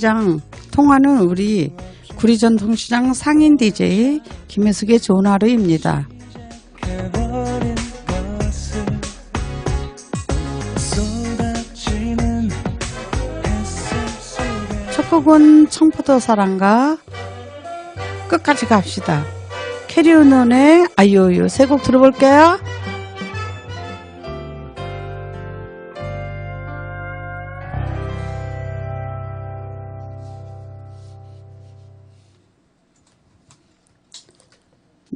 상인시장 통화는 우리 구리전통시장 상인 DJ 김혜숙의 좋은 하루입니다. 첫 곡은 청포도 사랑가 끝까지 갑시다. 캐리온의 아이오유 세 곡 들어볼게요.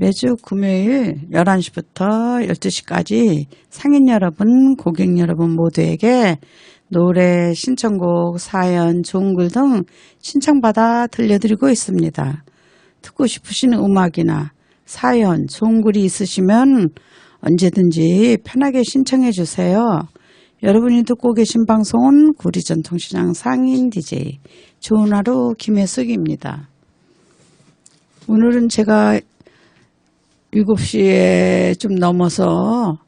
매주 금요일 11시부터 12시까지 상인 여러분, 고객 여러분 모두에게 노래, 신청곡, 사연, 좋은 글등 신청받아 들려드리고 있습니다. 듣고 싶으신 음악이나 사연, 좋은 글이 있으시면 언제든지 편하게 신청해 주세요. 여러분이 듣고 계신 방송은 구리전통시장 상인 DJ 좋은 하루 김혜숙입니다. 오늘은 제가 7시에 좀 넘어서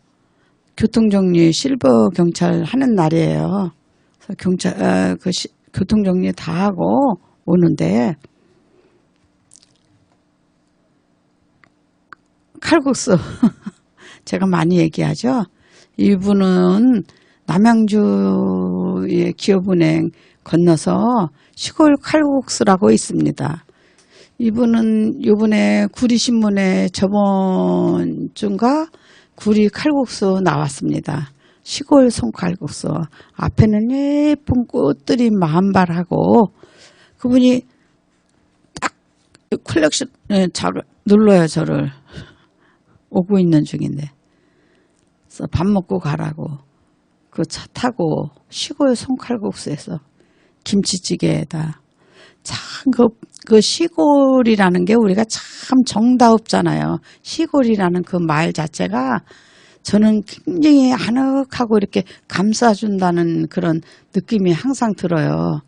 교통정리 실버 경찰 하는 날이에요. 그래서 경찰 아, 그 시- 교통정리 다 하고 오는데 칼국수 제가 많이 얘기하죠. 이분은 남양주의 기업은행 건너서 시골 칼국수라고 있습니다. 이분은 요번에 구리신문에 저번 주인가 구리 칼국수 나왔습니다. 시골 송칼국수. 앞에는 예쁜 꽃들이 만발하고 그분이 딱 컬렉션 잘 눌러요 저를 오고 있는 중인데 그래서 밥 먹고 가라고 그 차 타고 시골 송칼국수에서 김치찌개에다 참, 그, 그 시골이라는 게 우리가 참 정다웁잖아요. 시골이라는 그 말 자체가 저는 굉장히 아늑하고 이렇게 감싸준다는 그런 느낌이 항상 들어요.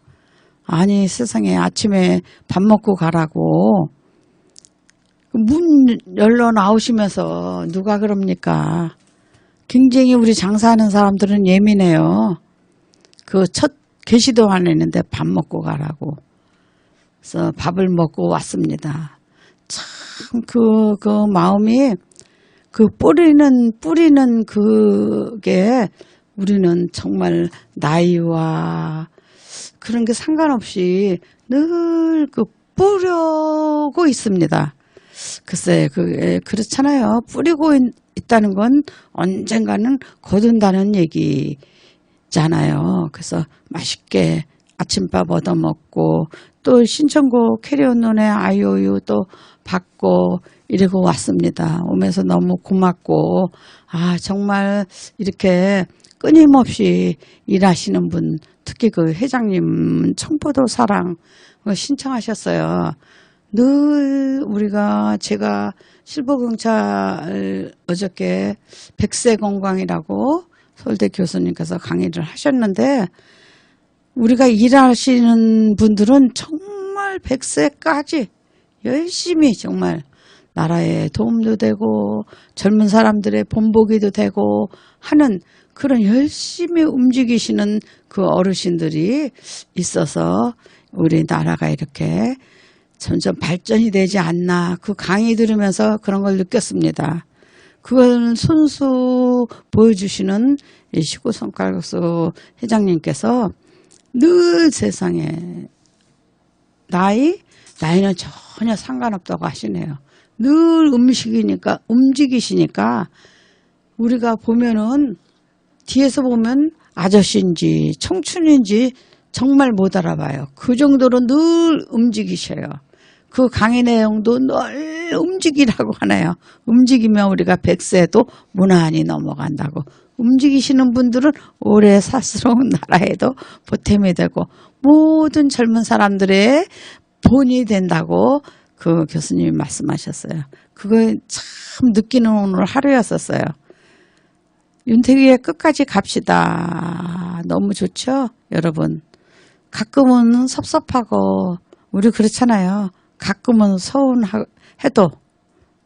아니, 세상에 아침에 밥 먹고 가라고 문 열러 나오시면서 누가 그럽니까? 굉장히 우리 장사하는 사람들은 예민해요. 그 첫 계시도 안 했는데 밥 먹고 가라고. 그래서 밥을 먹고 왔습니다. 참, 그, 그 마음이, 그 뿌리는, 뿌리는 그게 우리는 정말 나이와 그런 게 상관없이 늘 그 뿌려고 있습니다. 글쎄, 그, 예, 그렇잖아요. 뿌리고 있, 있다는 건 언젠가는 거둔다는 얘기잖아요. 그래서 맛있게 아침밥 얻어 먹고 또 신청곡 캐리온논의 아이오유 또 받고 이러고 왔습니다. 오면서 너무 고맙고 아 정말 이렇게 끊임없이 일하시는 분 특히 그 회장님 청포도 사랑 어, 신청하셨어요. 늘 우리가 제가 실버경찰 어저께 백세 건강이라고 서울대 교수님께서 강의를 하셨는데 우리가 일하시는 분들은 정말 100세까지 열심히 정말 나라에 도움도 되고 젊은 사람들의 본보기도 되고 하는 그런 열심히 움직이시는 그 어르신들이 있어서 우리 나라가 이렇게 점점 발전이 되지 않나 그 강의 들으면서 그런 걸 느꼈습니다. 그건 손수 보여주시는 이 시구성깔국수 회장님께서 늘 세상에 나이 나이는 전혀 상관없다고 하시네요. 늘 음식이니까 움직이시니까 우리가 보면은 뒤에서 보면 아저씨인지 청춘인지 정말 못 알아봐요. 그 정도로 늘 움직이셔요. 그 강의 내용도 늘 움직이라고 하네요. 움직이면 우리가 백세도 무난히 넘어간다고. 움직이시는 분들은 오래 살수록 나라에도 보탬이 되고 모든 젊은 사람들의 본이 된다고 그 교수님이 말씀하셨어요. 그거 참 느끼는 오늘 하루였었어요. 윤태기의 끝까지 갑시다. 너무 좋죠? 여러분. 가끔은 섭섭하고, 우리 그렇잖아요. 가끔은 서운해도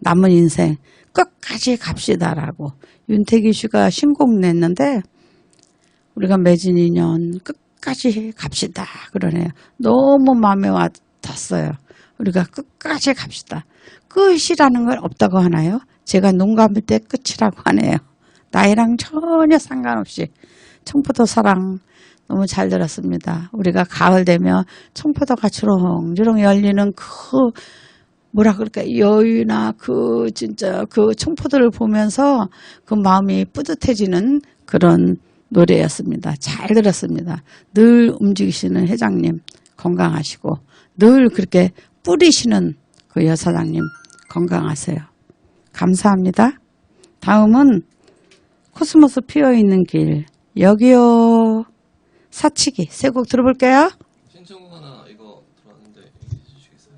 남은 인생 끝까지 갑시다라고 윤태기 씨가 신곡 냈는데 우리가 매진 2년 끝까지 갑시다. 그러네요. 너무 마음에 와 닿았어요. 우리가 끝까지 갑시다. 끝이라는 건 없다고 하나요? 제가 눈 감을 때 끝이라고 하네요. 나이랑 전혀 상관없이 청포도 사랑 너무 잘 들었습니다. 우리가 가을 되면 청포도가 주렁주렁 열리는 그 뭐라 그럴까 여유나 그 진짜 그 청포도를 보면서 그 마음이 뿌듯해지는 그런 노래였습니다. 잘 들었습니다. 늘 움직이시는 회장님 건강하시고 늘 그렇게 뿌리시는 그 여사장님 건강하세요. 감사합니다. 다음은 코스모스 피어 있는 길 여기요 사치기 세 곡 들어볼게요. 신청곡 하나 이거 들어왔는데 얘기해 주시겠어요?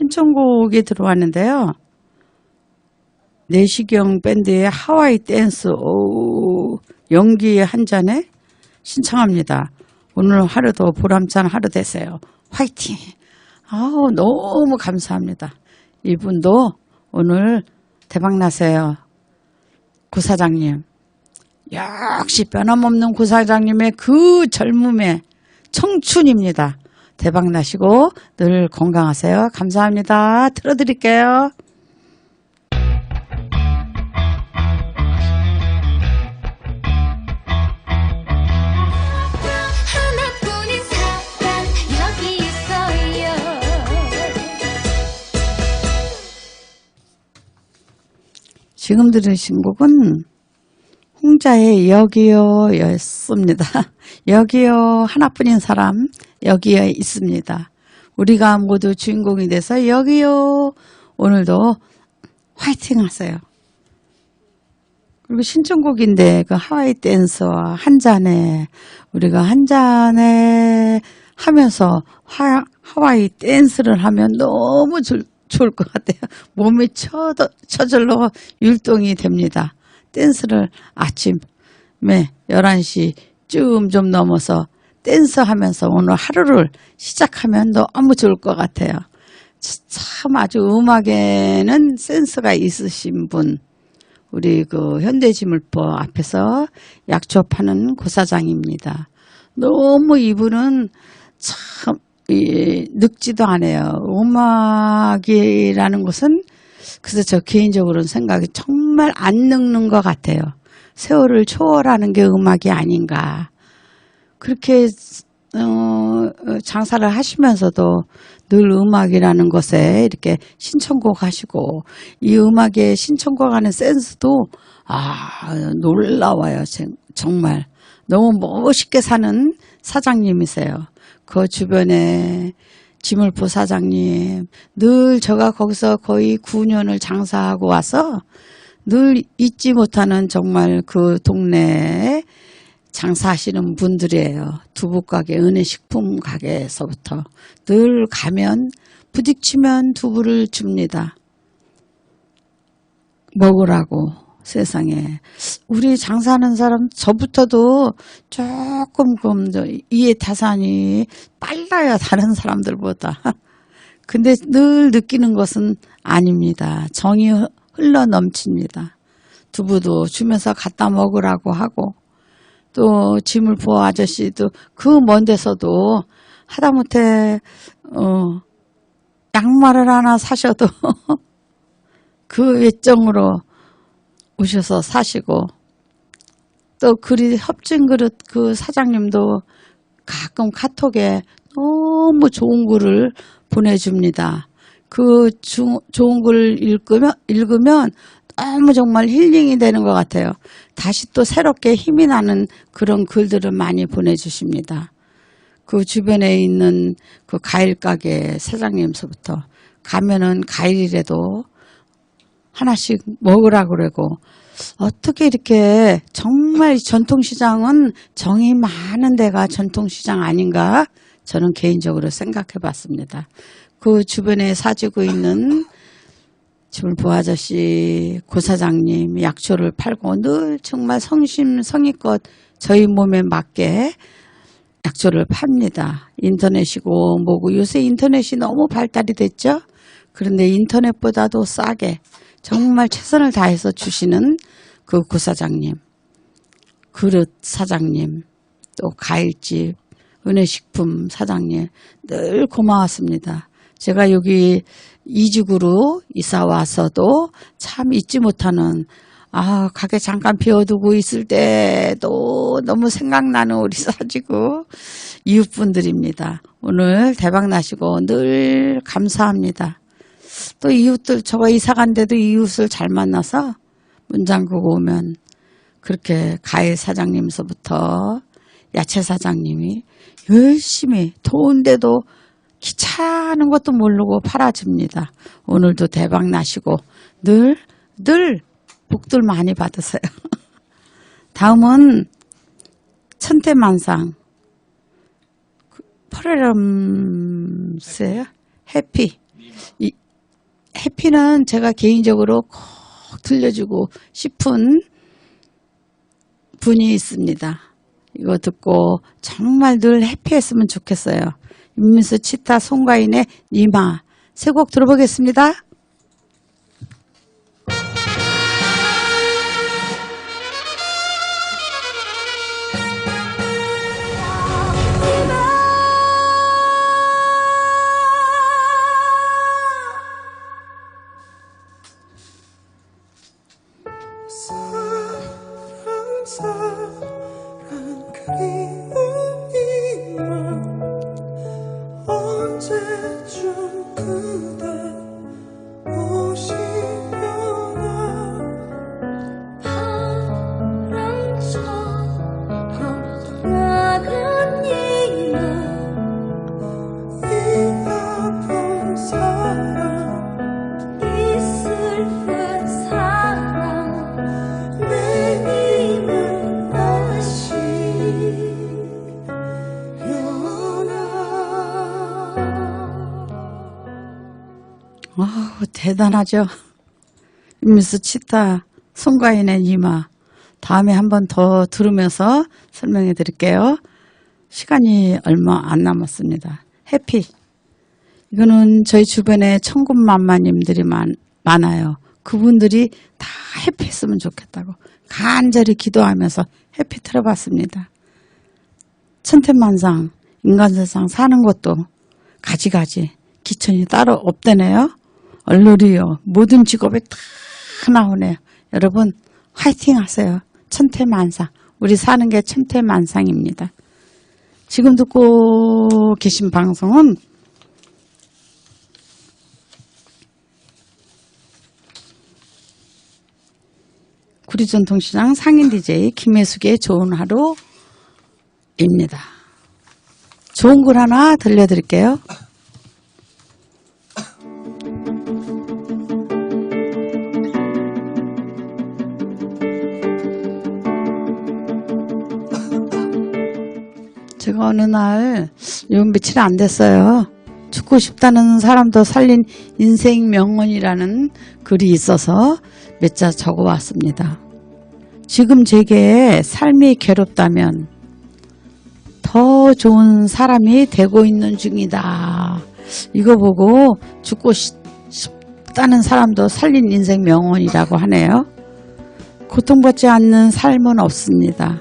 신청곡이 들어왔는데요. 내시경 밴드의 하와이 댄스 오, 연기의 한 잔에 신청합니다. 오늘 하루도 보람찬 하루 되세요. 화이팅! 아우 너무 감사합니다. 이분도 오늘 대박 나세요. 구사장님. 역시 변함없는 구사장님의 그 젊음의 청춘입니다. 대박 나시고 늘 건강하세요. 감사합니다. 틀어드릴게요. 하나뿐인 사랑 여기 있어요 지금 들으신 곡은 홍자의 여기요 였습니다. 여기요 하나뿐인 사람 여기에 있습니다. 우리가 모두 주인공이 돼서 여기요 오늘도 화이팅 하세요. 그리고 신청곡인데 그 하와이 댄스와 한 잔에 우리가 한 잔에 하면서 화, 하와이 댄스를 하면 너무 좋, 좋을 것 같아요. 몸이 쳐, 저절로 율동이 됩니다. 댄스를 아침에 11시쯤 좀 넘어서 댄스 하면서 오늘 하루를 시작하면 너무 좋을 것 같아요. 참 아주 음악에는 센스가 있으신 분. 우리 그 현대지물법 앞에서 약초 파는 고사장입니다. 너무 이분은 참 이, 늙지도 않아요. 음악이라는 것은 그래서 저 개인적으로는 생각이 정말 안 늙는 것 같아요. 세월을 초월하는 게 음악이 아닌가. 그렇게 어, 장사를 하시면서도 늘 음악이라는 것에 이렇게 신청곡 하시고 이 음악에 신청곡 하는 센스도 아 놀라워요. 제- 정말 너무 멋있게 사는 사장님이세요. 그 주변에 지물포 사장님 늘 제가 거기서 거의 9년을 장사하고 와서 늘 잊지 못하는 정말 그 동네에 장사하시는 분들이에요. 두부가게, 은혜식품 가게에서부터 늘 가면 부딪히면 두부를 줍니다. 먹으라고 세상에 우리 장사하는 사람 저부터도 조금 금 이해 타산이 빨라요 다른 사람들보다. 근데 늘 느끼는 것은 아닙니다. 정이 흘러 넘칩니다. 두부도 주면서 갖다 먹으라고 하고 또 지물포 아저씨도 그 먼 데서도 하다못해 어 양말을 하나 사셔도 그 외정으로 오셔서 사시고 또 그리 협진 그릇 그 사장님도 가끔 카톡에 너무 좋은 글을 보내줍니다. 그 주, 좋은 글을 읽으면, 읽으면 너무 정말 힐링이 되는 것 같아요. 다시 또 새롭게 힘이 나는 그런 글들을 많이 보내주십니다. 그 주변에 있는 그 과일 가게 사장님서부터 가면은 과일이라도 하나씩 먹으라 그러고 어떻게 이렇게 정말 전통시장은 정이 많은 데가 전통시장 아닌가 저는 개인적으로 생각해 봤습니다. 그 주변에 사지고 있는 지물부 아저씨, 고사장님 약초를 팔고 늘 정말 성심 성의껏 저희 몸에 맞게 약초를 팝니다. 인터넷이고 뭐고 요새 인터넷이 너무 발달이 됐죠. 그런데 인터넷보다도 싸게 정말 최선을 다해서 주시는 그 고사장님, 그릇 사장님, 또 과일집, 은혜식품 사장님 늘 고마웠습니다. 제가 여기 이직으로 이사 와서도 참 잊지 못하는 아 가게 잠깐 비워두고 있을 때도 너무 생각나는 우리 사지구 이웃분들입니다. 오늘 대박 나시고 늘 감사합니다. 또 이웃들 저가 이사 간데도 이웃을 잘 만나서 문 잠그고 오면 그렇게 가해 사장님서부터 야채 사장님이 열심히 더운데도 귀찮은 것도 모르고 팔아줍니다. 오늘도 대박 나시고 늘, 늘 복들 많이 받으세요. 다음은 천태만상 퍼레럼스예요. 해피. 이, 해피는 제가 개인적으로 꼭 들려주고 싶은 분이 있습니다. 이거 듣고 정말 늘 해피했으면 좋겠어요. 임민수 치타 송가인의 니마 세 곡 들어보겠습니다. 언제쯤 그대 아우, 대단하죠. 임민수 치타 송가인의 니마 다음에 한 번 더 들으면서 설명해 드릴게요. 시간이 얼마 안 남았습니다. 해피. 이거는 저희 주변에 천군만마님들이 많, 많아요. 그분들이 다 해피했으면 좋겠다고 간절히 기도하면서 해피 틀어봤습니다. 천태만상 인간 세상 사는 것도 가지가지 기천이 따로 없대네요. 얼루리요 모든 직업에 다 나오네요. 여러분 화이팅 하세요. 천태만상 우리 사는 게 천태만상입니다. 지금 듣고 계신 방송은 구리전통시장 상인 DJ 김혜숙의 좋은 하루입니다. 좋은 글 하나 들려드릴게요. 제가 어느 날, 요 며칠 안 됐어요. 죽고 싶다는 사람도 살린 인생 명언이라는 글이 있어서 몇 자 적어 왔습니다. 지금 제게 삶이 괴롭다면 더 좋은 사람이 되고 있는 중이다. 이거 보고 죽고 싶- 싶다는 사람도 살린 인생 명언이라고 하네요. 고통받지 않는 삶은 없습니다.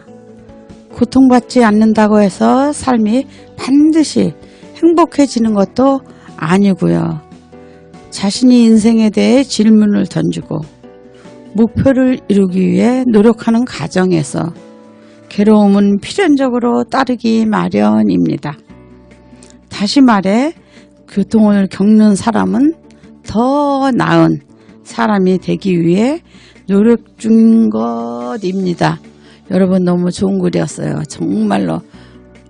고통받지 않는다고 해서 삶이 반드시 행복해지는 것도 아니고요. 자신이 인생에 대해 질문을 던지고 목표를 이루기 위해 노력하는 과정에서 괴로움은 필연적으로 따르기 마련입니다. 다시 말해 고통을 겪는 사람은 더 나은 사람이 되기 위해 노력 중인 것입니다. 여러분 너무 좋은 글이었어요. 정말로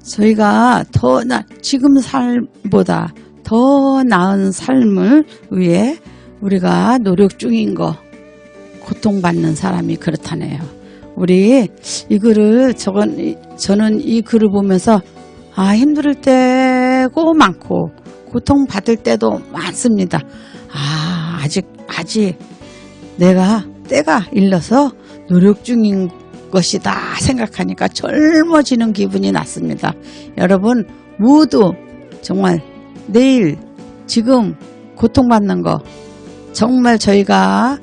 저희가 더 나, 지금 삶보다 더 나은 삶을 위해 우리가 노력 중인 거 고통받는 사람이 그렇다네요. 우리 이 글을 저건 저는 이 글을 보면서 아 힘들 때고 많고 고통 받을 때도 많습니다. 아 아직 아직 내가 때가 일러서 노력 중인 것이다 생각하니까 젊어지는 기분이 났습니다. 여러분 모두 정말 내일 지금 고통받는 거 정말 저희가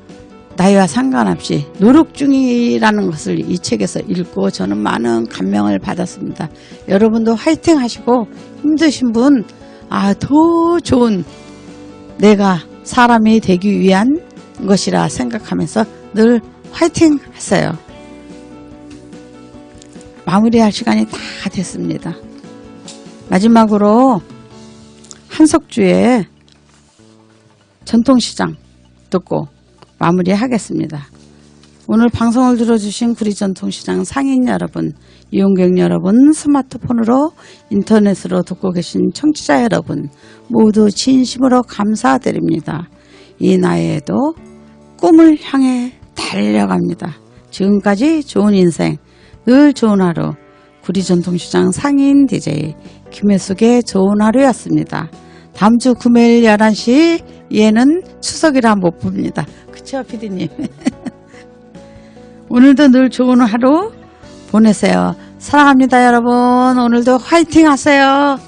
나이와 상관없이 노력 중이라는 것을 이 책에서 읽고 저는 많은 감명을 받았습니다. 여러분도 화이팅 하시고 힘드신 분, 아, 더 좋은 내가 사람이 되기 위한 것이라 생각하면서 늘 화이팅 하세요. 마무리할 시간이 다 됐습니다. 마지막으로 한석주의 전통시장 듣고 마무리하겠습니다. 오늘 방송을 들어주신 구리전통시장 상인 여러분, 이용객 여러분, 스마트폰으로 인터넷으로 듣고 계신 청취자 여러분 모두 진심으로 감사드립니다. 이 나이에도 꿈을 향해 달려갑니다. 지금까지 좋은 인생, 늘 좋은 하루, 구리 전통시장 상인 DJ 김혜숙의 좋은 하루였습니다. 다음 주 금요일 11시 얘는 추석이라 못 봅니다. 그쵸 피디님? 오늘도 늘 좋은 하루 보내세요. 사랑합니다 여러분. 오늘도 화이팅 하세요.